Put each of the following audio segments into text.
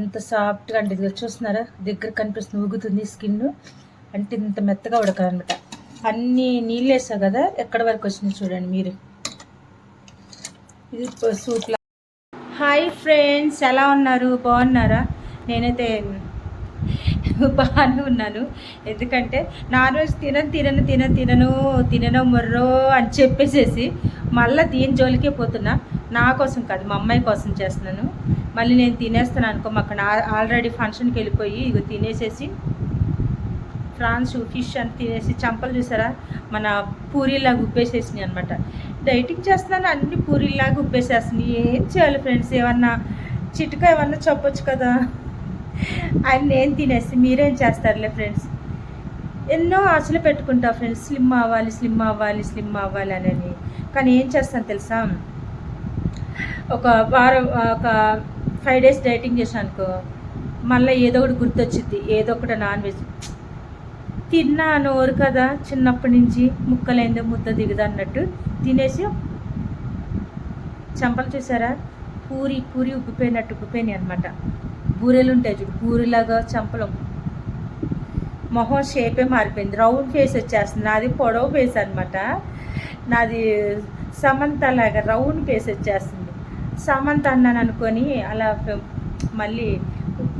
ఎంత సాఫ్ట్గా అంటే ఇది చూస్తున్నారా? దగ్గర కనిపిస్తుంది ఊగుతుంది స్కిన్ అంటే ఇంత మెత్తగా ఉడకాలన్నమాట. అన్ని నీళ్ళు వేసావు కదా ఎక్కడి వరకు వచ్చింది చూడండి మీరు. ఇది సూప్ హాయ్ ఫ్రెండ్స్ ఎలా ఉన్నారు? బాగున్నారా? నేనైతే బాగానే ఉన్నాను. ఎందుకంటే నాన్ వెజ్ తినను తినను తినను తినను తినను మొర్రో అని చెప్పేసేసి మళ్ళీ దీని జోలికే పోతున్నా. నా కోసం కాదు మా అమ్మాయి కోసం చేస్తున్నాను. మళ్ళీ నేను తినేస్తాను అనుకో అక్కడ ఆల్రెడీ ఫంక్షన్కి వెళ్ళిపోయి ఇగో తినేసేసి ఫ్రాన్స్ ఫిష్ అని తినేసి చంపలు చూసారా? మన పూరీలాగా ఉబ్బేసేసినాయి అనమాట డైటింగ్ చేస్తున్నాను అన్ని పూరీలాగా ఉబ్బేసేస్తున్నాయి. ఏం చేయాలి ఫ్రెండ్స్? ఏమన్నా చిటుక ఏమన్నా చెప్పొచ్చు కదా? అని నేను తినేసి మీరేం చేస్తారులే ఫ్రెండ్స్? ఎన్నో ఆశలు పెట్టుకుంటా ఫ్రెండ్స్. స్లిమ్ అవ్వాలి స్లిమ్ అవ్వాలి స్లిమ్ అవ్వాలి అని. కానీ ఏం చేస్తాను తెలుసా? ఒక వారం ఒక ఫైవ్ డేస్ డైటింగ్ చేసాను అనుకో మళ్ళీ ఏదో ఒకటి గుర్తొచ్చింది ఏదో ఒకటి నాన్ వెజ్ తిన్నా నోరు కదా చిన్నప్పటి నుంచి ముక్కలైందో ముద్ద దిగదు అన్నట్టు తినేసి చంపలు చూసారా? పూరి పూరి ఉబ్బిపోయినట్టు ఉబ్బిపోయినాయి అనమాట బూరెలు ఉంటాయి చూడు పూరిలాగా చంపలు. మొహం షేపే మారిపోయింది. రౌండ్ ఫేస్ వచ్చేస్తుంది. నాది పొడవు ఫేస్ అనమాట నాది సమంత లాగా రౌండ్ ఫేస్ వచ్చేస్తుంది. సమంత అన్నాను అనుకొని అలా మళ్ళీ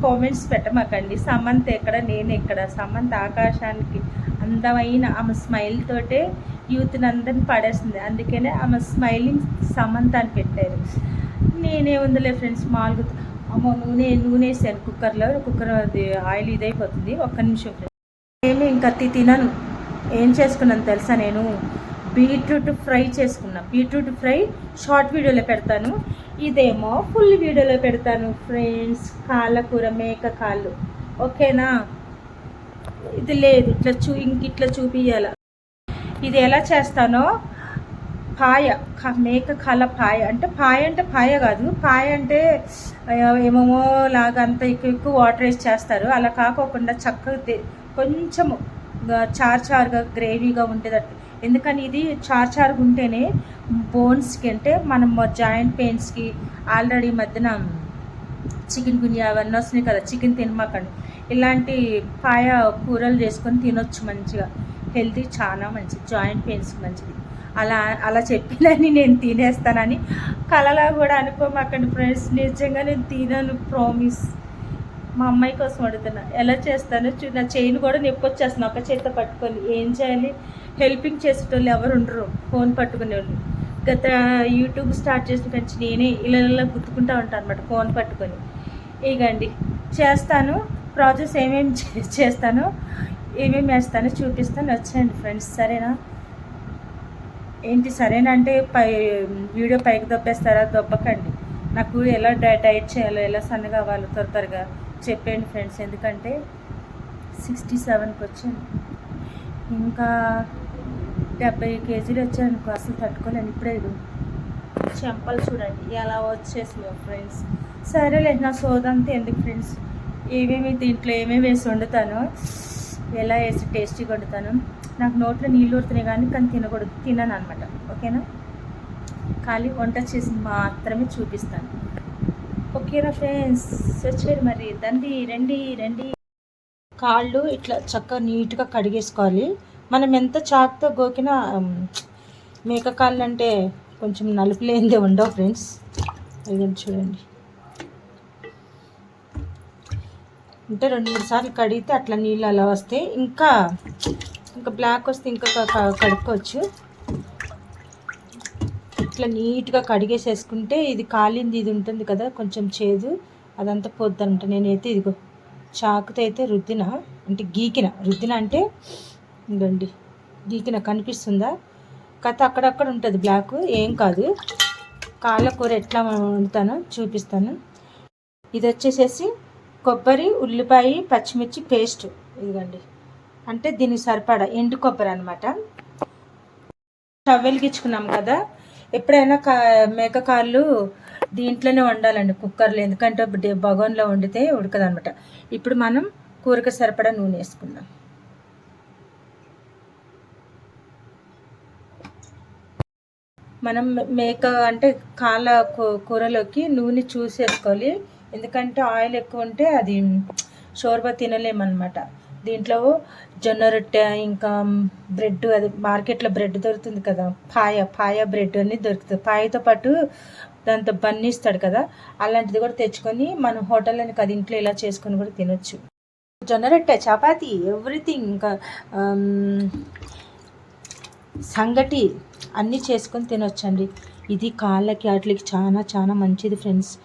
కామెంట్స్ పెట్టమాకండి. సమంత ఎక్కడ నేను ఎక్కడ? సమంత ఆకాశానికి అందమైన ఆమె స్మైల్ తోటే యూత్ని అందరిని పడేస్తుంది. అందుకనే ఆమె స్మైలింగ్ సమంత అని పెట్టారు. నేనే ఉందిలే ఫ్రెండ్స్ మామూలుగా అమ్మో నూనె నూనె వేసాను కుక్కర్లో కుక్కర్ అది ఆయిల్ ఇదైపోతుంది. ఒక్క నిమిషం ఫ్రెండ్స్ ఏమి ఇంకా తి- తినను. ఏం చేసుకున్నాను తెలుసా నేను? బీట్రూట్ ఫ్రై చేసుకున్నా. బీట్రూట్ ఫ్రై షార్ట్ వీడియోలో పెడతాను. ఇదేమో ఫుల్ వీడియోలో పెడతాను ఫ్రెండ్స్. కాళ్ళకూర మేక కాళ్ళు. ఓకేనా? ఇది లేదు. ఇట్లా చూ ఇంక ఇట్లా చూపించాల ఇది ఎలా చేస్తానో? పాయ క- మేక కాళ్ళ పాయ. అంటే పాయ అంటే పాయ కాదు. పాయ అంటే ఏమేమో లాగా అంత ఎక్కువ ఎక్కువ వాటర్ వేసి చేస్తారు. అలా కాకోకుండా చక్కగా కొంచెము చార్ చారుగా గ్రేవీగా ఉండేటట్టు ఎందుకని ఇది చార్ చారుగా ఉంటేనే బోన్స్కి అంటే మనం జాయింట్ పెయిన్స్కి ఆల్రెడీ మధ్యన చికెన్ గునియా అవన్నీ వస్తున్నాయి కదా చికెన్ తినమాకండి. ఇలాంటి పాయ కూరలు చేసుకొని తినొచ్చు మంచిగా. హెల్తీ చాలా మంచిది జాయింట్ పెయిన్స్కి మంచిది. అలా అలా చెప్పినని నేను తినేస్తానని కలలా కూడా అనుకోమాకండి ఫ్రెండ్స్. నిజంగా నేను తినను ప్రామిస్. మా అమ్మాయి కోసం అడుగుతున్నా. ఎలా చేస్తాను చూ నా చైన్ కూడా నొప్పి వచ్చేస్తాను ఒక చేత పట్టుకొని ఏం చేయాలి? హెల్పింగ్ చేసేటోళ్ళు ఎవరు ఉండరు. ఫోన్ పట్టుకునే వాళ్ళు గత యూట్యూబ్ స్టార్ట్ చేసిన కంచి నేనే ఇలా ఇలా గుర్తుకుంటా ఉంటాను అనమాట ఫోన్ పట్టుకొని. ఇగండి చేస్తాను. ప్రాజెక్ట్స్ ఏమేమి చే- చేస్తానో ఏమేమి వేస్తానో చూపిస్తాను. వచ్చేయండి ఫ్రెండ్స్ సరేనా? ఏంటి సరేనా అంటే పై వీడియో పైకి దొబ్బేస్తారా? దొబ్బకండి. నాకు ఎలా డై డైట్ చేయాలో ఎలా సన్నగా అవ్వాలో త్వర త్వరగా చెప్పండి ఫ్రెండ్స్ ఎందుకంటే సిక్స్టీ సెవెన్కి వచ్చాను. ఇంకా డెబ్బై కేజీలు వచ్చాను అసలు తట్టుకోలేను ఇప్పుడే చెంపలు చూడండి ఎలా వచ్చేసినాయి ఫ్రెండ్స్. సరేలే నా సోదంతా ఎందుకు ఫ్రెండ్స్? ఏమేమి దీంట్లో ఏమేమి వేసి వండుతాను ఎలా వేసి టేస్టీగా వండుతాను నాకు నోట్లో నీళ్ళు ఊరుతున్నాయి కానీ కానీ తినకూడదు తినను అనమాట. ఓకేనా? ఖాళీ వంట చేసి మాత్రమే చూపిస్తాను. ఓకేనా ఫ్రెండ్స్ వచ్చారు మరి. దండి రండి రండి. కాళ్ళు ఇట్లా చక్కగా నీట్గా కడిగేసుకోవాలి. మనం ఎంత చాక్తో గోకినా మేక కాళ్ళు అంటే కొంచెం నలుపు లేనిదే ఉండవు ఫ్రెండ్స్. ఇదండి చూడండి. అంటే రెండు మూడు సార్లు కడిగితే అట్లా నీళ్ళు అలా వస్తే ఇంకా ఇంకా బ్లాక్ వస్తే ఇంకా కడుక్కోవచ్చు. ఇట్లా నీట్గా కడిగేసేసుకుంటే ఇది కాలింది ఇది ఉంటుంది కదా కొంచెం చేదు అదంతా పోద్దంట నేనైతే ఇదిగో చాకుతో అయితే రుద్దిన అంటే గీకిన. రుద్దిన అంటే ఇదండి గీకిన కనిపిస్తుందా? కథ అక్కడక్కడ ఉంటుంది బ్లాక్ ఏం కాదు. కాళ్ళ కూర ఎట్లా వండుతానో చూపిస్తాను. ఇది వచ్చేసేసి కొబ్బరి ఉల్లిపాయ పచ్చిమిర్చి పేస్ట్. ఇదిగండి. అంటే దీనికి సరిపడా ఎండు కొబ్బరి అనమాట స్టవ్ వెలిగించుకున్నాం కదా ఎప్పుడైనా కా మేక కాళ్ళు దీంట్లోనే వండాలండి కుక్కర్లో. ఎందుకంటే బగోన్లో వండితే ఉడకదనమాట ఇప్పుడు మనం కూరకు సరిపడా నూనె వేసుకుందాం. మనం మేక అంటే కాళ్ళ కూరలోకి నూనె చూసేసుకోవాలి. ఎందుకంటే ఆయిల్ ఎక్కువ ఉంటే అది షోర్బా తినలేమన్నమాట. దీంట్లో జొన్న రొట్టె ఇంకా బ్రెడ్ అది మార్కెట్లో బ్రెడ్ దొరుకుతుంది కదా పాయ పాయ బ్రెడ్ అని దొరుకుతుంది. పాయతో పాటు దాంతో బన్ ఇస్తాడు కదా అలాంటిది కూడా తెచ్చుకొని మనం హోటల్లోని కదా ఇంట్లో ఇలా చేసుకొని కూడా తినొచ్చు. జొన్న రొట్టె చపాతి ఎవ్రీథింగ్ ఇంకా సంగటి అన్నీ చేసుకొని తినొచ్చండి. ఇది కాళ్ళకి వాటికి చాలా చాలా మంచిది ఫ్రెండ్స్.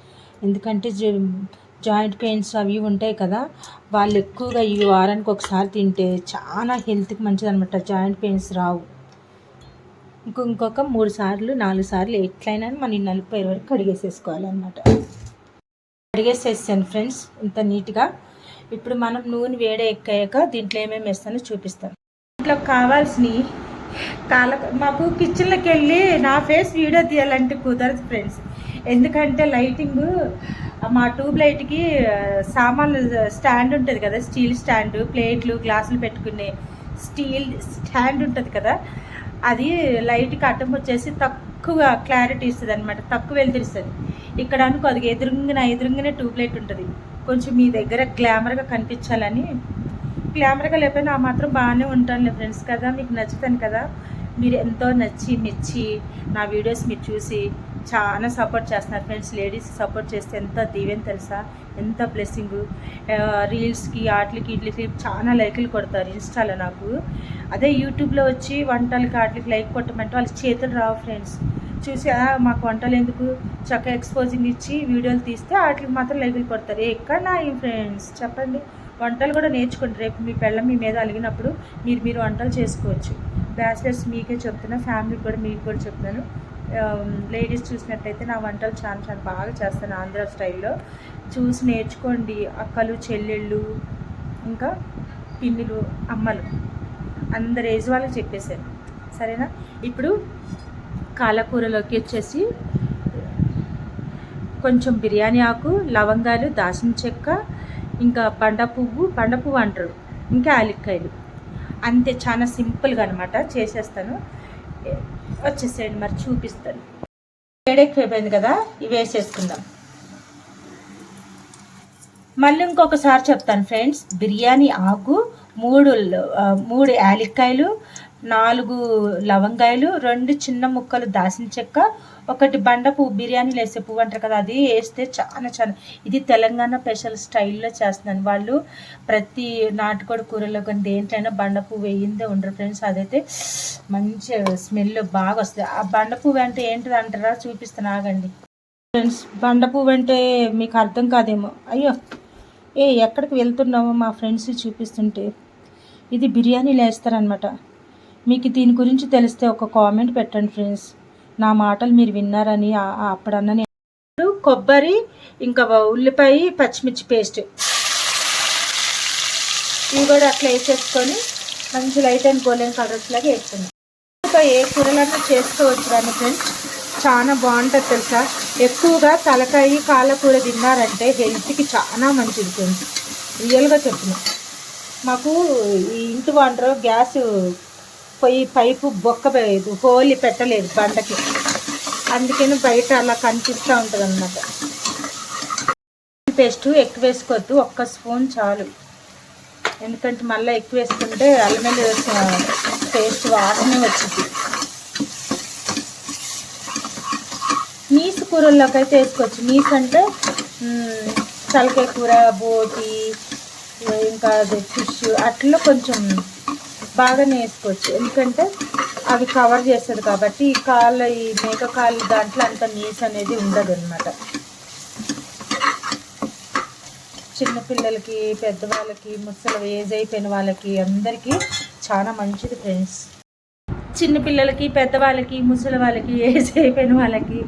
ఎందుకంటే జ- జాయింట్ పెయిన్స్ అవి ఉంటాయి కదా వాళ్ళు ఎక్కువగా ఈ వారానికి ఒకసారి తింటే చాలా హెల్త్కి మంచిది అనమాట జాయింట్ పెయిన్స్ రావు. ఇంకో ఇంకొక మూడు సార్లు నాలుగు సార్లు ఎట్లయినా మనం ఈ నలభై వరకు కడిగేసేసుకోవాలన్నమాట. కడిగేసేసాను ఫ్రెండ్స్ ఇంత నీట్గా. ఇప్పుడు మనం నూనె వేడి ఎక్కాక దీంట్లో ఏమేమి వేస్తానో చూపిస్తాను. దీంట్లో కావాల్సినవి కాల మాకు కిచెన్లోకి వెళ్ళి నా ఫేస్ వీడియో తీయాలంటే కుదరదు ఫ్రెండ్స్. ఎందుకంటే లైటింగ్ మా ట్యూబ్ లైట్కి సామాన్లు స్టాండ్ ఉంటుంది కదా స్టీల్ స్టాండ్ ప్లేట్లు గ్లాసులు పెట్టుకునే స్టీల్ స్టాండ్ ఉంటుంది కదా అది లైట్కి అడ్డం వచ్చేసి తక్కువ క్లారిటీ ఇస్తుంది అనమాట తక్కువ వెళ్తిస్తుంది ఇక్కడ అనుకో అది ఎదురుంగిన ఎదురుంగిన ట్యూబ్ లైట్ ఉంటుంది. కొంచెం మీ దగ్గర గ్లామర్గా కనిపించాలని గ్లామర్గా లేకపోయినా ఆ మాత్రం బాగానే ఉంటానులే ఫ్రెండ్స్ కదా మీకు నచ్చుతాను కదా. మీరు ఎంతో నచ్చి మెచ్చి నా వీడియోస్ మీరు చూసి చాలా సపోర్ట్ చేస్తున్నారు ఫ్రెండ్స్. లేడీస్ సపోర్ట్ చేస్తే ఎంత దీవెన్ తెలుసా? ఎంత బ్లెస్సింగ్ రీల్స్కి వాటికి వీటికి చాలా లైకులు కొడతారు ఇన్స్టాలో నాకు. అదే యూట్యూబ్లో వచ్చి వంటలకి వాటికి లైక్ కొట్టమంటే వాళ్ళకి చేతులు రావు ఫ్రెండ్స్. చూసి మాకు వంటలు ఎందుకు? చక్కగా ఎక్స్పోజింగ్ ఇచ్చి వీడియోలు తీస్తే వాటికి మాత్రం లైకులు కొడతారు. ఎక్కడ నా ఫ్రెండ్స్? చెప్పండి. వంటలు కూడా నేర్చుకోండి. రేపు మీ పెళ్ళం మీ మీద అలిగినప్పుడు మీరు మీరు వంటలు చేసుకోవచ్చు. బ్యాచిలర్స్ మీకే చెప్తున్నా ఫ్యామిలీకి కూడా మీకు కూడా చెప్తున్నాను. Um, లేడీస్ చూసినట్టయితే నా వంటలు చాలా చాలా బాగా చేస్తాను ఆంధ్ర స్టైల్లో. చూసి నేర్చుకోండి. అక్కలు చెల్లెళ్ళు ఇంకా పిన్నులు అమ్మలు. అందరు ఏజ్ వాళ్ళకి చెప్పేశాను సరేనా? ఇప్పుడు కాలకూరలోకి వచ్చేసి కొంచెం బిర్యానీ ఆకు లవంగాలు దాచిన చెక్క ఇంకా బండ పువ్వు బండ పువ్వు అంటారు. ఇంకా ఆలిక్కాయలు అంతే చాలా సింపుల్గా అనమాట చేసేస్తాను. వచ్చేసేయండి మరి చూపిస్తాను. వేడెక్కిపోయింది కదా ఇవి వేసేసుకుందాం. మళ్ళీ ఇంకొకసారి చెప్తాను ఫ్రెండ్స్ బిర్యానీ ఆకు మూడు మూడు యాలక్కాయలు నాలుగు లవంగాయలు రెండు చిన్న ముక్కలు దాసిన చెక్క ఒకటి బండ పువ్వు బిర్యానీలో వేసే పువ్వు అంటారు కదా అది వేస్తే చాలా చాలా ఇది తెలంగాణ స్పెషల్ స్టైల్లో చేస్తున్నాను వాళ్ళు ప్రతి నాటుకోడి కూరలో కానీ దేంట్లైనా బండ పువ్వు వేయిందే ఉండరు ఫ్రెండ్స్. అదైతే మంచి స్మెల్ బాగా వస్తుంది. ఆ బండ పువ్వు అంటే ఏంటిది అంటారా? చూపిస్తాను ఆగండి. ఫ్రెండ్స్ బండ పువ్వు అంటే మీకు అర్థం కాదేమో. అయ్యో ఏ ఎక్కడికి వెళ్తున్నామో మా ఫ్రెండ్స్ చూపిస్తుంటే. ఇది బిర్యానీలో వేస్తారనమాట మీకు దీని గురించి తెలిస్తే ఒక కామెంట్ పెట్టండి ఫ్రెండ్స్. నా మాటలు మీరు విన్నారని అప్పుడన్నా నేను కొబ్బరి ఇంకా ఉల్లిపాయ పచ్చిమిర్చి పేస్ట్. ఇవి కూడా అట్లా వేసేసుకొని మంచి లైట్ అండ్ గోల్డెన్ కలర్స్ లాగా వేసుకుందాం. ఇంకా ఏ కూరలన్నా చేసుకోవచ్చు కానీ ఫ్రెండ్స్ చాలా బాగుంటుంది తెలుసా? ఎక్కువగా తలకాయ కాలకూర తిన్నారంటే హెల్త్కి చాలా మంచిది ఫ్రెండ్స్ రియల్గా చెప్తున్నాం. మాకు ఈ ఇంటి వంటరు గ్యాస్ పొయ్యి పైపు బొక్క హోలీ పెట్టలేదు బండకి. అందుకని బయట అలా కనిపిస్తూ ఉంటుంది అన్నమాట పేస్ట్ ఎక్కువ వేసుకోవద్దు ఒక్క స్పూన్ చాలు. ఎందుకంటే మళ్ళీ ఎక్కువ వేసుకుంటే అల్లం పేస్ట్ వాసనే వచ్చింది నీసు కూరల్లోకి అయితే వేసుకోవచ్చు. నీసు అంటే చలకాయ తలకాయ కూర బోటి ఇంకా అది ఫిష్ అట్లా కొంచెం బాగా నేసుకోవచ్చు ఎందుకంటే అవి కవర్ చేస్తుంది కాబట్టి ఈ కాళ్ళ ఈ మేక కాళ్ళు దాంట్లో అంత నీస్ అనేది ఉండదు అనమాట చిన్నపిల్లలకి పెద్దవాళ్ళకి ముసలి ఏజ్ అయిపోయిన వాళ్ళకి అందరికీ చాలా మంచిది ఫ్రెండ్స్ చిన్నపిల్లలకి పెద్దవాళ్ళకి ముసలి వాళ్ళకి ఏజ్ అయిపోయిన వాళ్ళకి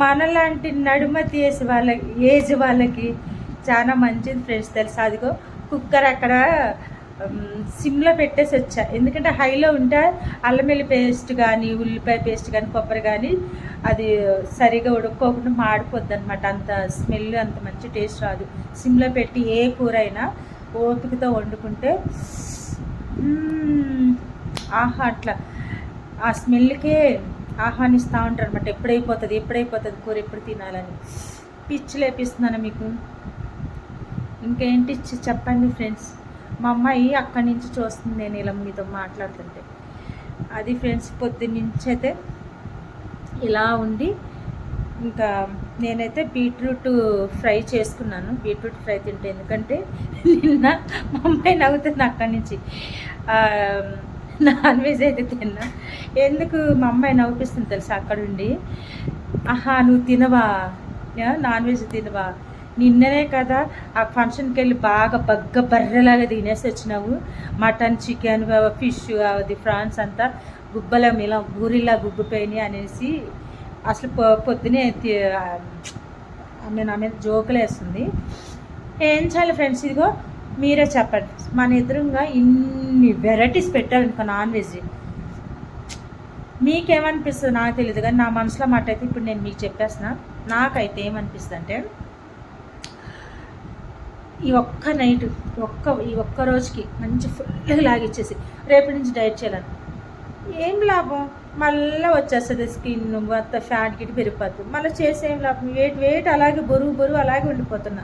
మనలాంటి నడుమతి ఏజ్ వాళ్ళకి ఏజ్ వాళ్ళకి చాలా మంచిది ఫ్రెండ్స్ తెలుసా? అదిగో కుక్కర్ అక్కడ సిమ్లో పెట్టేసి వచ్చా. ఎందుకంటే హైలో ఉంటే అల్లం వెల్లి పేస్ట్ కానీ ఉల్లిపాయ పేస్ట్ కానీ కొబ్బరి కానీ అది సరిగా ఉడుక్కోకుండా మాడిపోద్ది అనమాట అంత స్మెల్ అంత మంచి టేస్ట్ రాదు. సిమ్లో పెట్టి ఏ కూర అయినా ఓపికతో వండుకుంటే ఆహా అట్లా. ఆ స్మెల్కే ఆహ్వానిస్తూ ఉంటారు అనమాట ఎప్పుడైపోతుంది ఎప్పుడైపోతుంది కూర ఎప్పుడు తినాలని. పిచ్చి లేపిస్తున్నాను మీకు. ఇంకేంటి చెప్పండి ఫ్రెండ్స్. మా అమ్మాయి అక్కడి నుంచి చూస్తుంది నేను ఇలా మీతో మాట్లాడుతుంటే. అది ఫ్రెండ్స్ పొద్దున్నుంచి అయితే ఇలా ఉండి ఇంకా నేనైతే బీట్రూట్ ఫ్రై చేసుకున్నాను. బీట్రూట్ ఫ్రై తింటే ఎందుకంటే నిన్న మా అమ్మాయి నవ్వుతుంది అక్కడి నుంచి. నాన్ వెజ్ అయితే తిన్నా. ఎందుకు మా అమ్మాయి నవ్విస్తుంది తెలుసా అక్కడుండి? ఆహా నువ్వు తినవా? నాన్ వెజ్ తినవా? నిన్ననే కదా ఆ ఫంక్షన్కి వెళ్ళి బాగా బగ్గ బర్రెలాగా తినేసి వచ్చినావు. మటన్ చికెన్ ఫిష్ అది ఫ్రాన్స్ అంతా గుబ్బల ఇలా ఊరిలా గుబ్బిపోయినాయి అనేసి అసలు పొ పొద్దునే తి- ఆమె నా మీద జోకులు వేస్తుంది. ఏం చేయాలి ఫ్రెండ్స్ ఇదిగో? మీరే చెప్పండి. మన ఎదురుగా ఇన్ని వెరైటీస్ పెట్టారనుకో నాన్ వెజ్. మీకేమనిపిస్తుంది నాకు తెలియదు కానీ నా మనసులో మాట అయితే ఇప్పుడు నేను మీకు చెప్పేస్తున్నా. నాకైతే ఏమనిపిస్తుంది అంటే ఈ ఒక్క నైట్ ఒక్క ఈ ఒక్క రోజుకి మంచి ఫుల్గా లాగిచ్చేసి రేపటి నుంచి డైట్ చేయాలని. ఏం లాభం? మళ్ళీ వచ్చేస్తుంది స్కిన్ మొత్తం ఫ్యాట్ గిట్ పెరిగిపోతుంది మళ్ళీ చేసే ఏం లాభం? వెయిట్ వెయిట్ అలాగే బరువు బరువు అలాగే ఉండిపోతున్నా.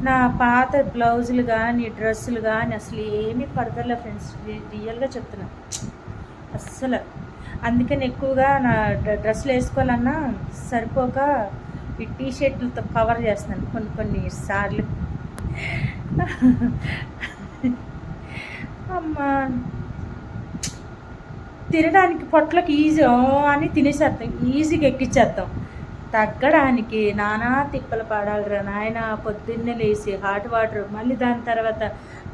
నా పాత బ్లౌజులు కానీ డ్రెస్సులు కానీ అసలు ఏమీ పడతలే ఫ్రెండ్స్. రియల్గా చెప్తున్నా. అస్సలు. అందుకని ఎక్కువగా నా డ్ర- డ్రెస్సులు వేసుకోవాలన్నా సరిపోక ఈ టీ షర్ట్లతో కవర్ చేస్తున్నాను కొన్ని కొన్ని సార్లు. అమ్మా. తినడానికి పొట్లకి ఈజీ. అని తినేసేస్తాం ఈజీగా ఎక్కిచ్చేస్తాం తగ్గడానికి నానా తిప్పలు పడాలిరా నాయన. పొద్దున్నే లేచి హాట్ వాటర్ మళ్ళీ దాని తర్వాత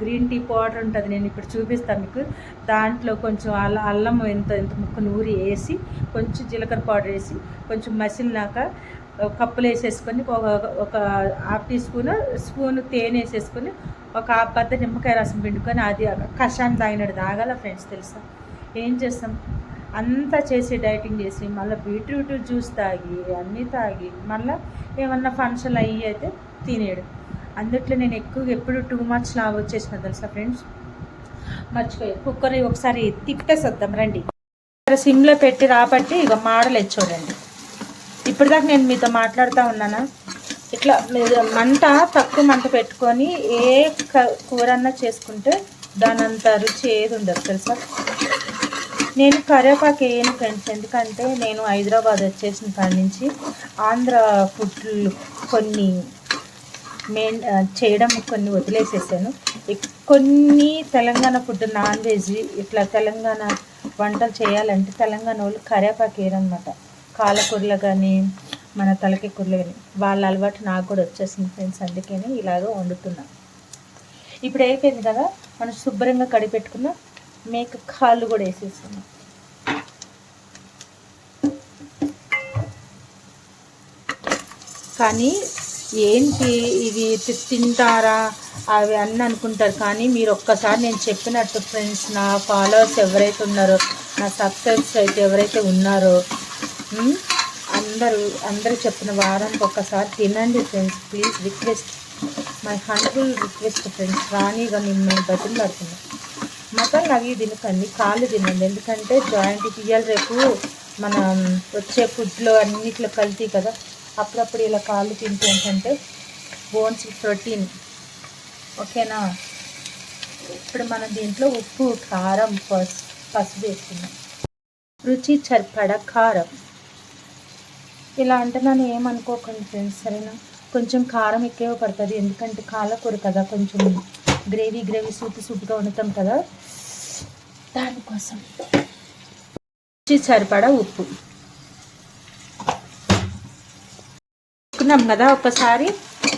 గ్రీన్ టీ పౌడర్ ఉంటుంది నేను ఇప్పుడు చూపిస్తాను మీకు. దాంట్లో కొంచెం అల్ల అల్లం ఎంత ఎంత ముక్క నూరి వేసి కొంచెం జీలకర్ర పౌడర్ వేసి కొంచెం మసిలినాక కప్పులు వేసేసుకొని ఒక ఒక హాఫ్ టీ స్పూన్ స్పూన్ తేనె వేసేసుకొని ఒక హాఫ్ బద్ద నిమ్మకాయ రసం పిండుకొని అది కషాయం తాగినట్టు తాగాల ఫ్రెండ్స్ తెలుసా? ఏం చేస్తాం? అంతా చేసి డైటింగ్ చేసి మళ్ళీ బీట్రూట్ జ్యూస్ తాగి అన్నీ తాగి మళ్ళీ ఏమన్నా ఫంక్షన్ అయ్యి అయితే తినేడు అందుట్లో నేను ఎక్కువగా ఎప్పుడు టూ మచ్ లావ్ వచ్చేసిన తెలుసా ఫ్రెండ్స్? మర్చిపోయి కుక్కర్ ఒకసారి తిప్పేసొద్దాం రండి. సిమ్లో పెట్టి రాబట్టి ఇక మాడలు చూడండి ఇప్పటిదాకా నేను మీతో మాట్లాడుతూ ఉన్నానా? ఇట్లా మంట తక్కువ మంట పెట్టుకొని ఏ కూరన్నా చేసుకుంటే దాని అంత రుచి ఏది ఉండదు తెలుసా? నేను కరివేపాకు వేయను ఫ్రెండ్స్ ఎందుకంటే నేను హైదరాబాద్ వచ్చేసిన కాడి నుంచి ఆంధ్ర ఫుడ్లు కొన్ని మెయిన్ చేయడం కొన్ని వదిలేసేసాను. కొన్ని తెలంగాణ ఫుడ్ నాన్ వెజ్ ఇట్లా తెలంగాణ వంటలు చేయాలంటే తెలంగాణ వాళ్ళు కరివేపాకు వేయరనమాట కాలకూరలు కానీ మన తలకి కూరలు కానీ వాళ్ళ అలవాటు నాకు కూడా వచ్చేసింది ఫ్రెండ్స్. అందుకని ఇలాగ వండుతున్నా. ఇప్పుడు అయిపోయింది కదా మనం శుభ్రంగా కడిపెట్టుకున్న మేక కాళ్ళు కూడా వేసేసుకున్నాం కానీ ఏంటి ఇవి తి- తింటారా? అవి అన్నీ అనుకుంటారు. కానీ మీరు ఒక్కసారి నేను చెప్పినట్టు ఫ్రెండ్స్ నా ఫాలోవర్స్ ఎవరైతే ఉన్నారో నా సబ్స్క్రైబ్స్ అయితే ఎవరైతే ఉన్నారో Hmm? అందరూ అందరూ చెప్పిన వారానికి ఒక్కసారి తినండి friends please request my hundred request friends రాణిగా మిమ్మల్ని బతులు పడుతున్నాను మటన్ అవి తినకండి కాళ్ళు తినండి. ఎందుకంటే జాయింట్ ఇయ్యాలి రేపు. మనం వచ్చే ఫుడ్లో అన్నిట్లో కల్తీ కదా. అప్పుడప్పుడు ఇలా కాళ్ళు తింటే ఏంటంటే బోన్స్ ప్రోటీన్ ఓకేనా? ఇప్పుడు మనం దీంట్లో ఉప్పు కారం పసు పసుపు వేసుకున్నాం రుచి సరిపడ కారం. ఇలా అంటే నన్ను ఏమనుకోకండి ఫ్రెండ్స్ సరేనా? కొంచెం కారం ఎక్కువ పడుతుంది. ఎందుకంటే కాలకూర కదా కొంచెం గ్రేవీ గ్రేవీ సూపు సూపుగా వండుతాం కదా. దానికోసం సరిపడా ఉప్పు. వేసుకున్నాం కదా ఒకసారి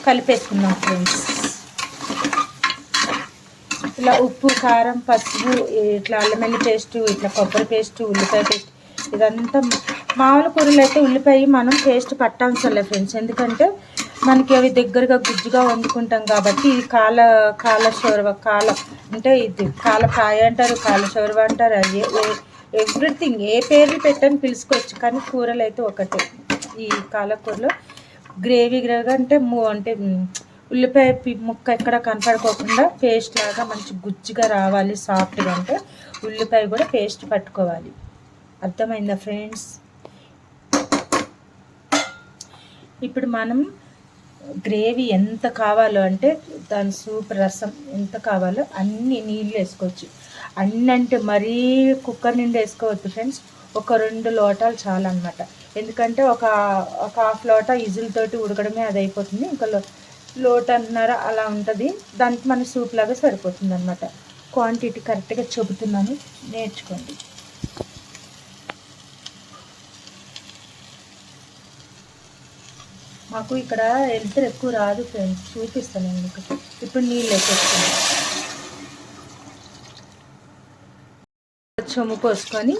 కలిపేసుకున్నాం ఫ్రెండ్స్ ఇలా ఉప్పు కారం పసుపు ఇట్లా అల్లం వెల్లి పేస్టు ఇట్లా కొబ్బరి పేస్టు ఉల్లిపాయ పేస్ట్ ఇదంతా మామూలు కూరలు అయితే ఉల్లిపాయ మనం పేస్ట్ పట్టాల్సలే ఫ్రెండ్స్ ఎందుకంటే మనకి అవి దగ్గరగా గుజ్జుగా వండుకుంటాం కాబట్టి ఇది కాల కాల షోర్వ కాల అంటే ఇది కాల కాయ అంటారు కాల షోర్వ అంటారు అది ఎవ్రీథింగ్ ఏ పేర్లు పెట్టని పిలుచుకోవచ్చు. కానీ కూరలు అయితే ఒకటే. ఈ కాలకూరలో గ్రేవీ గ్రేవీగా అంటే ము- అంటే ఉల్లిపాయ ముక్క ఎక్కడ కనపడుకోకుండా పేస్ట్ లాగా మంచి గుజ్జుగా రావాలి సాఫ్ట్గా అంటే ఉల్లిపాయ కూడా పేస్ట్ పట్టుకోవాలి. అర్థమైందా ఫ్రెండ్స్ ఇప్పుడు మనం గ్రేవీ ఎంత కావాలో అంటే దాని సూప్ రసం ఎంత కావాలో అన్ని నీళ్ళు వేసుకోవచ్చు. అన్ని అంటే మరీ కుక్కర్ నిండా వేసుకోవద్దు ఫ్రెండ్స్. ఒక రెండు లోటాలు చాలు అనమాట ఎందుకంటే ఒక ఒక హాఫ్ లోటా ఇజులతోటి ఉడకడమే అది అయిపోతుంది ఇంకా లో లోటన్నర అలా ఉంటుంది. దానికి మన సూప్ లాగా సరిపోతుంది అనమాట క్వాంటిటీ కరెక్ట్గా చెబుతున్నాను. నేర్చుకోండి. మాకు ఇక్కడ వెళ్తారు ఎక్కువ రాదు ఫ్రెండ్స్ చూపిస్తాను నేను మీకు ఇప్పుడు నీళ్ళు వేసేస్తాను చొమ్ము పోసుకొని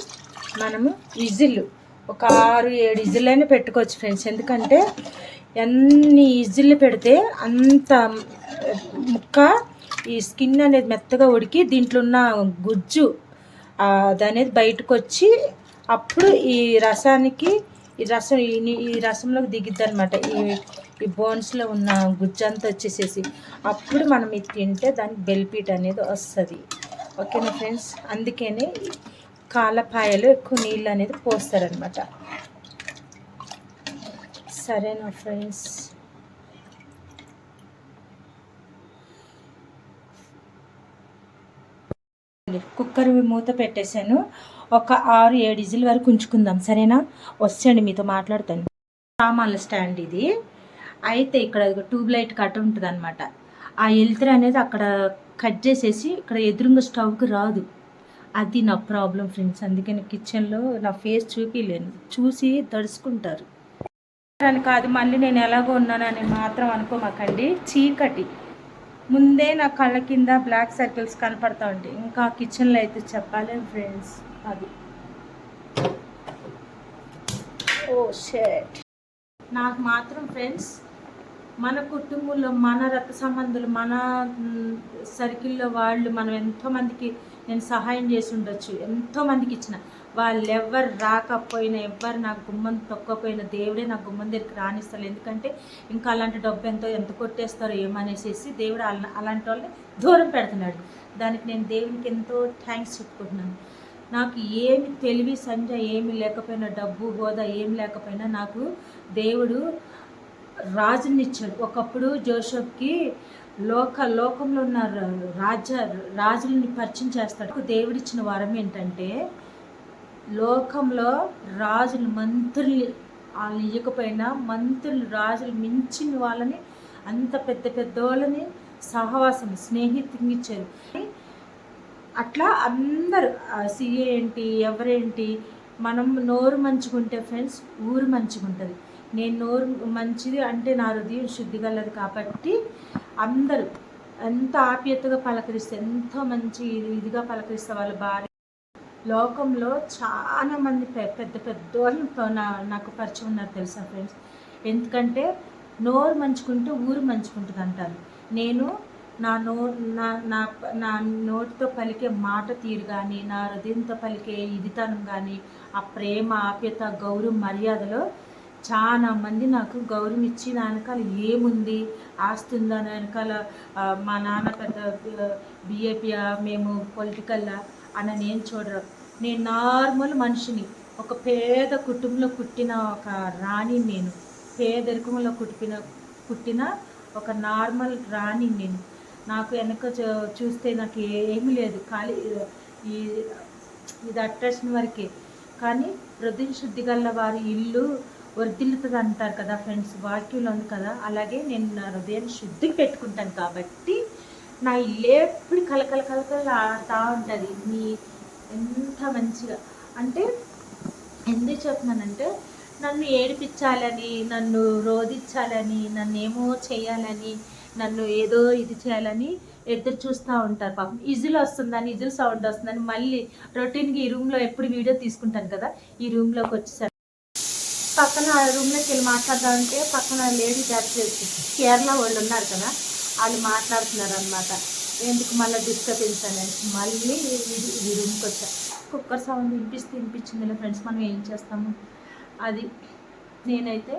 మనము విజిల్ ఒక ఆరు ఏడు ఇజిల్ అయినా పెట్టుకోవచ్చు ఫ్రెండ్స్ ఎందుకంటే ఎన్ని విజిల్లు పెడితే అంత ముక్క ఈ స్కిన్ అనేది మెత్తగా ఉడికి దీంట్లో ఉన్న గుజ్జు అది అనేది బయటకు వచ్చి అప్పుడు ఈ రసానికి ఈ రసం ఈ ఈ రసంలోకి దిగిద్ది అనమాట ఈ ఈ బోన్స్లో ఉన్న గుజ్జంతా వచ్చేసేసి అప్పుడు మనం ఇది తింటే దానికి బెల్పీట్ అనేది వస్తుంది. ఓకేనా ఫ్రెండ్స్? అందుకనే కాలపాయలు ఎక్కువ నీళ్ళు అనేది పోస్తారనమాట సరేనా ఫ్రెండ్స్? కుక్కర్ మూత పెట్టేశాను. ఒక ఆరు ఏడు ఇజిల్ వరకు ఉంచుకుందాం. సరేనా? వచ్చేయండి మీతో మాట్లాడతాను. సామాన్ల స్టాండ్ ఇది. అయితే ఇక్కడ ట్యూబ్ లైట్ కట్ ఉంటుంది అనమాట ఆ ఎల్తర్ అనేది అక్కడ కట్ చేసేసి ఇక్కడ ఎదురుగా స్టవ్కి రాదు. అది నా ప్రాబ్లం ఫ్రెండ్స్. అందుకని కిచెన్లో నా ఫేస్ చూపించలేను చూసి తడుచుకుంటారు అని కాదు మళ్ళీ నేను ఎలాగో ఉన్నానని మాత్రం అనుకోమాకండి. చీకటి. ముందే నా కళ్ళ కింద బ్లాక్ సర్కిల్స్ కనపడతా ఉంటాయి ఇంకా కిచెన్లో అయితే చెప్పాలి ఫ్రెండ్స్. అది. ఓ షేట్ నాకు మాత్రం ఫ్రెండ్స్ మన కుటుంబంలో మన రక్త సంబంధులు మన సర్కిల్లో వాళ్ళు మనం ఎంతోమందికి నేను సహాయం చేసి ఉండొచ్చు. ఎంతోమందికి ఇచ్చిన. వాళ్ళు ఎవరు రాకపోయినా ఎవరు నాకు గుమ్మం తొక్కపోయినా దేవుడే నాకు గుమ్మం దగ్గరికి రాణిస్తారు ఎందుకంటే ఇంకా అలాంటి డబ్బు ఎంతో ఎంత కొట్టేస్తారో ఏమనేసేసి దేవుడు అలాంటి వాళ్ళని దూరం పెడుతున్నాడు. దానికి నేను దేవునికి ఎంతో థ్యాంక్స్ చెప్పుకుంటున్నాను. నాకు ఏమి తెలివి సంజ ఏమి లేకపోయినా డబ్బు హోదా ఏమి లేకపోయినా నాకు దేవుడు రాజునిచ్చాడు. ఒకప్పుడు జోసఫ్కి లోక లోకంలో ఉన్న రాజ రాజులని పరిచయం చేస్తాడు. దేవుడిచ్చిన వరం ఏంటంటే లోకంలో రాజులు మంత్రులు వాళ్ళు ఇవ్వకపోయినా మంత్రులు రాజులు మించిన వాళ్ళని అంత పెద్ద పెద్ద వాళ్ళని సహవాసం స్నేహితునిచ్చారు అట్లా అందరు సీఏ ఏంటి ఎవరేంటి మనం నోరు మంచుకుంటే ఫ్రెండ్స్ ఊరు మంచుకుంటుంది. నేను నోరు మంచిది అంటే నా హృదయం శుద్ధి గలది కాబట్టి అందరూ ఎంత ఆప్యతగా పలకరిస్తే ఎంతో మంచి ఇదిగా పలకరిస్తే వాళ్ళ భార్య. లోకంలో చాలా మంది పెద్ద పెద్ద వాళ్ళు నా నాకు పరిచయం ఉన్నారు తెలుసా ఫ్రెండ్స్? ఎందుకంటే నోరు మంచుకుంటే ఊరు మంచుకుంటుంది అంటారు నేను నా నో నా నా నా నోటితో పలికే మాట తీరు కానీ నా హృదయంతో పలికే ఇదితనం కానీ ఆ ప్రేమ ఆప్యత గౌరవం మర్యాదలో చాలా మంది నాకు గౌరవం ఇచ్చి నా వెనకాల ఏముంది? ఆస్తి ఉందా? నా వెనకాల మా నాన్న పెద్ద బీఏపీయా మేము పొలిటికల్లా అని నేను చూడరు. నేను నార్మల్ మనిషిని. ఒక పేద కుటుంబంలో పుట్టిన ఒక రాణి నేను. పేదరికంలో కుట్టిన పుట్టిన ఒక నార్మల్ రాణి నేను. నాకు వెనక చూస్తే నాకు ఏమీ లేదు. ఖాళీ ఈ ఇది అట్రాక్షన్ వరకే. కానీ హృదయ శుద్ధి గల వారి ఇల్లు వర్ధిల్లుతుంది అంటారు కదా ఫ్రెండ్స్ వాక్యంలో ఉంది కదా. అలాగే నేను నా హృదయాన్ని శుద్ధికి పెట్టుకుంటాను కాబట్టి నా ఇల్లు ఎప్పుడు కలకల కలకల ఆడుతూ ఉంటుంది. నీ ఎంత మంచిగా. అంటే ఎందుకు చెప్తున్నానంటే నన్ను ఏడిపించాలని నన్ను రోధించాలని నన్ను ఏమో చేయాలని నన్ను ఏదో ఇది చేయాలని ఎదురు చూస్తూ ఉంటారు పాపం. ఇజులు వస్తుందని ఇజులు సౌండ్ వస్తుందని మళ్ళీ రొటీన్గా ఈ రూమ్లో ఎప్పుడు వీడియో తీసుకుంటాను కదా ఈ రూమ్లోకి వచ్చేసరికి. పక్కన రూమ్లోకి వెళ్ళి మాట్లాడదామంటే పక్కన లేడీ డాక్టర్ కేరళ వాళ్ళు ఉన్నారు కదా వాళ్ళు మాట్లాడుతున్నారు అనమాట ఎందుకు మళ్ళీ డిస్టర్బెన్స్ అనేది మళ్ళీ ఇది రూమ్కి వచ్చా. కుక్కర్ సౌండ్ వినిపిస్తే వినిపించింది ఫ్రెండ్స్ మనం ఏం చేస్తాము? అది నేనైతే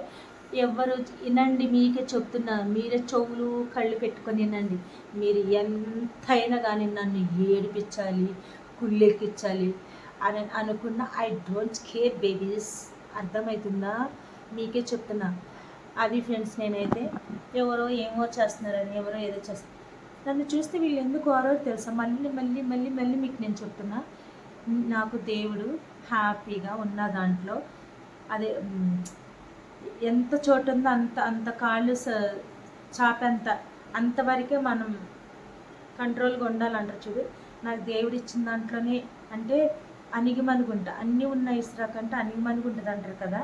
ఎవరు వినండి మీకే చెప్తున్నా మీరే చెవులు కళ్ళు పెట్టుకొని వినండి. మీరు ఎంతైనా కానీ నన్ను ఏడిపించాలి కుళ్ళెక్కించాలి అని అనుకున్న ఐ డోంట్ కేర్ బేబీస్. అర్థమవుతుందా? మీకే చెప్తున్నా. అది ఫ్రెండ్స్ నేనైతే ఎవరో ఏమో చేస్తున్నారని ఎవరో ఏదో చేస్తున్నారు నన్ను చూస్తే వీళ్ళు ఎందుకు వారో తెలుసా? మళ్ళీ మళ్ళీ మళ్ళీ మళ్ళీ మీకు నేను చెప్తున్నా. నాకు దేవుడు హ్యాపీగా ఉన్న దాంట్లో అదే ఎంత చోటు ఉందో అంత అంత కాళ్ళు చాపెంత అంతవరకే మనం కంట్రోల్గా ఉండాలంటారు చూడు. నాకు దేవుడు ఇచ్చిన దాంట్లోనే అంటే అణిగిమనుగుంట అన్నీ ఉన్న ఇస్రా కంటే అణిగిమనుగుంటుంది అంటారు కదా.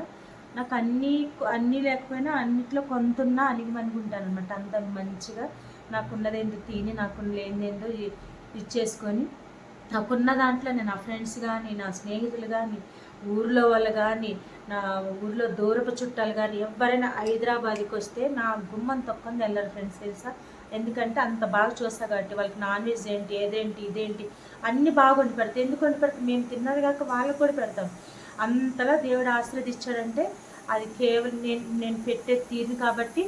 నాకు అన్నీ అన్నీ లేకపోయినా అన్నిట్లో కొంత ఉన్నా అణిగిమనుగుంటాను అనమాట అంత మంచిగా నాకున్నదేందో తిని నాకు లేనిదేందో ఇచ్చేసుకొని నాకున్న దాంట్లో నేను నా ఫ్రెండ్స్ కానీ నా స్నేహితులు కానీ ఊర్లో వాళ్ళు కానీ నా ఊర్లో దూరపు చుట్టాలు కానీ ఎవరైనా హైదరాబాద్కి వస్తే నా గుమ్మం తొక్కొని వెళ్ళరు ఫ్రెండ్స్ తెలుసా? ఎందుకంటే అంత బాగా చూస్తా కాబట్టి వాళ్ళకి నాన్ వెజ్ ఏంటి ఏదేంటి ఇదేంటి అన్నీ బాగా వండి పెడతాయి. ఎందుకు వండి పెడతాం మేము తిన్నది కాక వాళ్ళకు కూడా పెడతాం. అంతలా దేవుడు ఆశీర్వదించాడంటే అది కేవలం నేను నేను పెట్టే తీరు కాబట్టి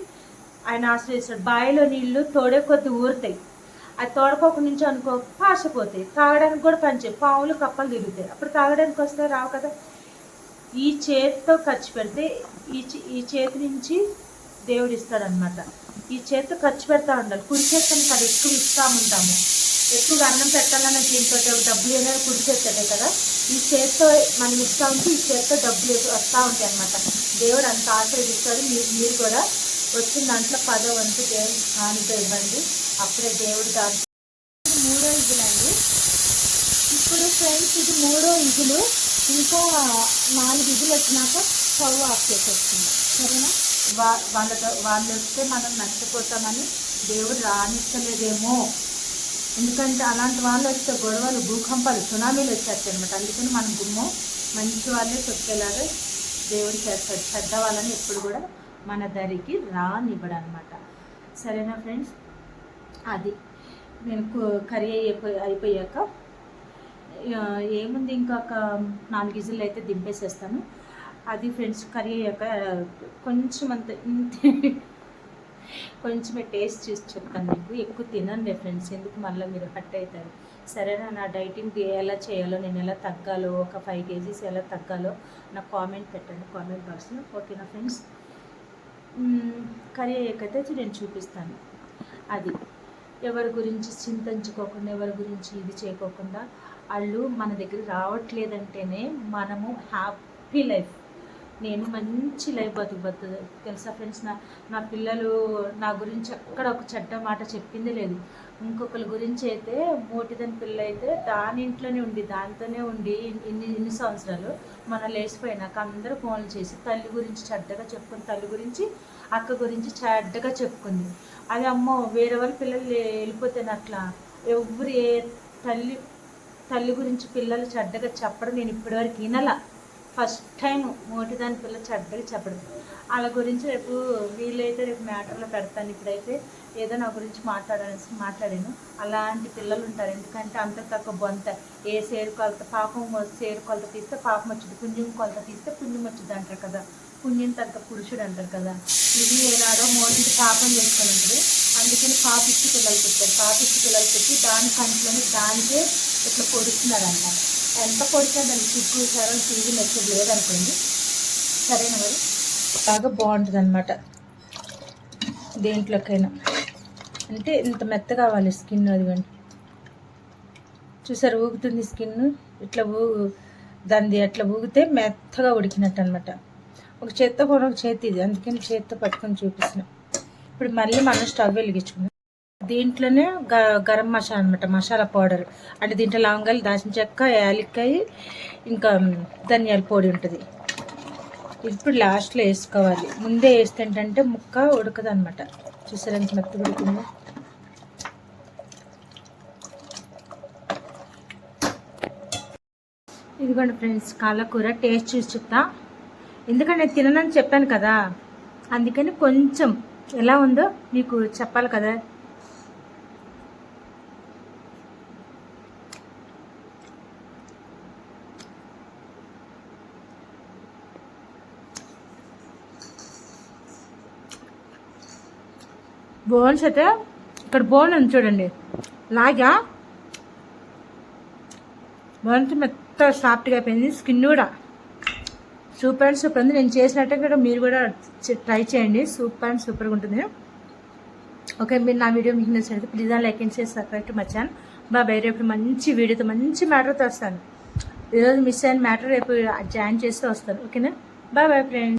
ఆయన ఆశ్రయిస్తాడు బావిలో నీళ్ళు తోడే కొద్ది ఊరుతాయి. అది తోడుకోక నుంచి అనుకో పాసపోతాయి తాగడానికి కూడా పనిచే పావులు కప్పలు తిరుగుతాయి. అప్పుడు తాగడానికి వస్తే రావు కదా. ఈ చేతితో ఖర్చు పెడితే ఈ ఈ చేతి నుంచి దేవుడు ఇస్తాడనమాట ఈ చేతితో ఖర్చు పెడతా ఉండాలి. కుడి చేతిని కదా ఎక్కువ ఇస్తా ఉంటాము. ఎక్కువ అన్నం పెట్టాలన్న దీంతో డబ్బులు అనేది కుడి చేస్తాడే కదా. ఈ చేతితో మనం ఇస్తా ఉంటే ఈ చేతితో డబ్బులు వస్తూ ఉంటాయి అనమాట దేవుడు అంత ఆశీర్వదిస్తాడు. మీరు మీరు కూడా వచ్చిన దాంట్లో పదో వంతు దేవుడు కానుక ఇవ్వండి. అప్పుడే దేవుడు దాని మూడో ఇగులండి. ఇప్పుడు ఫ్రెండ్స్ ఇది మూడో ఇగులు. ఇంకా నాలుగు ఇగులు వచ్చినాక స్టవ్ ఆఫ్ చేసేస్తుంది సరేనా? వా వాళ్ళతో వాళ్ళు వస్తే మనం నష్టపోతామని దేవుడు రానిస్తలేదేమో ఎందుకంటే అలాంటి వాళ్ళు వస్తే గొడవలు భూకంపాలు సునామీలు వచ్చేస్తాయి అనమాట అందుకని మనం గుమ్మం మంచి వాళ్ళే చెప్పేలాగా దేవుడు చేస్తాడు. పెద్దవాళ్ళని ఎప్పుడు కూడా మన దరికి రానివ్వడం అనమాట సరేనా ఫ్రెండ్స్? అది. నేను కర్రీ అయిపోయి అయిపోయాక ఏముంది ఇంకొక నాలుగు ఇజులు అయితే దింపేసేస్తాను. అది ఫ్రెండ్స్ కర్రీ అయ్యాక కొంచెం అంత కొంచెమే టేస్ట్ చూసి చెప్తాను మీకు. ఎక్కువ తినండి ఫ్రెండ్స్ ఎందుకు మళ్ళీ మీరు హట్ అవుతారు? సరేనా నా డైటింగ్ ఎలా చేయాలో నేను ఎలా తగ్గాలో ఒక ఫైవ్ కేజీస్ ఎలా తగ్గాలో నాకు కామెంట్ పెట్టండి కామెంట్ బాక్స్లో. ఓకేనా ఫ్రెండ్స్? కర్రీ అయ్యాకైతే నేను చూపిస్తాను. అది. ఎవరి గురించి చింతించుకోకుండా ఎవరి గురించి ఇది చేయకోకుండా వాళ్ళు మన దగ్గర రావట్లేదంటేనే మనము హ్యాపీ లైఫ్. నేను మంచి లైఫ్ బతుకు తెలుసా ఫ్రెండ్స్ నా నా పిల్లలు నా గురించి అక్కడ ఒక చెడ్డ మాట చెప్పింది లేదు. ఇంకొకరి గురించి అయితే మోటిదని పిల్ల అయితే దాని ఇంట్లోనే ఉండి దానితోనే ఉండి ఇన్ని ఇన్ని సంవత్సరాలు మన లేచిపోయినాక అందరూ ఫోన్లు చేసి తల్లి గురించి చెడ్డగా చెప్పుకుంది తల్లి గురించి అక్క గురించి చెడ్డగా చెప్పుకుంది. అది అమ్మో వేరే వాళ్ళ పిల్లలు వెళ్ళిపోతే అట్లా ఎవరు ఏ తల్లి తల్లి గురించి పిల్లలు చెడ్డగా చెప్పడం నేను ఇప్పటివరకు వినలా. ఫస్ట్ టైం మోటిదాని పిల్ల చెడ్డగా చెప్పడం. వాళ్ళ గురించి రేపు వీలైతే రేపు మ్యాటర్లో పెడతాను. ఇప్పుడైతే ఏదో నా గురించి మాట్లాడాలని మాట్లాడాను. అలాంటి పిల్లలు ఉంటారు. ఎందుకంటే అంత తక్కువ బొంత. ఏ సేరు కొలత పాపం సేరు కొలత తీస్తే పాపం వచ్చింది. పుణ్యం కొలత తీస్తే పుణ్యం వచ్చింది అంటారు కదా. పుణ్యం తగ్గ పురుషుడు అంటారు కదా. ఇది ఏనాడో మోటికి పాపం చేసుకుని ఉంటుంది. అందుకని పాపిచ్చి పిల్లలు పెట్టారు. పాపిచ్చి పిల్లలు పెట్టి దాని కంట్లోనే దానికే ఇట్లా పొడుస్తున్నారు అన్నమాట ఎంత పొడిచినా దానికి సిగ్గు సరం టీవీ నచ్చేది లేదనుకోండి. సరేనా మరి? బాగా బాగుంటుంది అనమాట దేంట్లోకైనా. అంటే ఇంత మెత్త కావాలి స్కిన్ అదిగోండి. చూసారు ఊగుతుంది స్కిన్? ఇట్లా ఊగు దాన్ని అట్లా ఊగితే మెత్తగా ఉడికినట్టు అనమాట ఒక చేత్తో కూడా ఒక చేతి ఇది అందుకని చేత్తో పట్టుకొని చూపిస్తున్నాం. ఇప్పుడు మళ్ళీ మనం స్టవ్ వెలిగించుకున్నాం దీంట్లోనే గ గరం మసాలా అనమాట మసాలా పౌడర్. అంటే దీంట్లో లవంగాలు దాచిన చెక్క యాలక్కాయ ఇంకా ధనియాల పొడి ఉంటుంది. ఇప్పుడు లాస్ట్లో వేసుకోవాలి. ముందే వేస్తే ఏంటంటే ముక్క ఉడకదు అనమాట చూసారా ఎంత మెత్తగా ఇదిగోండి ఫ్రెండ్స్ కాళ్ళకూర టేస్ట్ చూసి చెప్తా. ఎందుకంటే నేను తిననని చెప్పాను కదా అందుకని కొంచెం ఎలా ఉందో మీకు చెప్పాలి కదా. బోన్స్ అయితే ఇక్కడ బోన్ ఉంది చూడండి. లాగా బోన్స్ మెత్త సాఫ్ట్గా అయిపోయింది. స్కిన్ కూడా సూపర్ అండ్ సూపర్ ఉంది. నేను చేసినట్టే కూడా మీరు కూడా ట్రై చేయండి. సూపర్ అండ్ సూపర్గా ఉంటుంది. ఓకే మీరు నా వీడియో మీకు నచ్చినట్టు please like and share subscribe to మచ్చాను బాబాయ్ రేపు మంచి వీడియోతో మంచి మ్యాటర్తో వస్తాను. ఈరోజు మిస్ అయిన మ్యాటర్ రేపు జాయిన్ చేస్తూ వస్తాను. ఓకేనా? Bye bye friends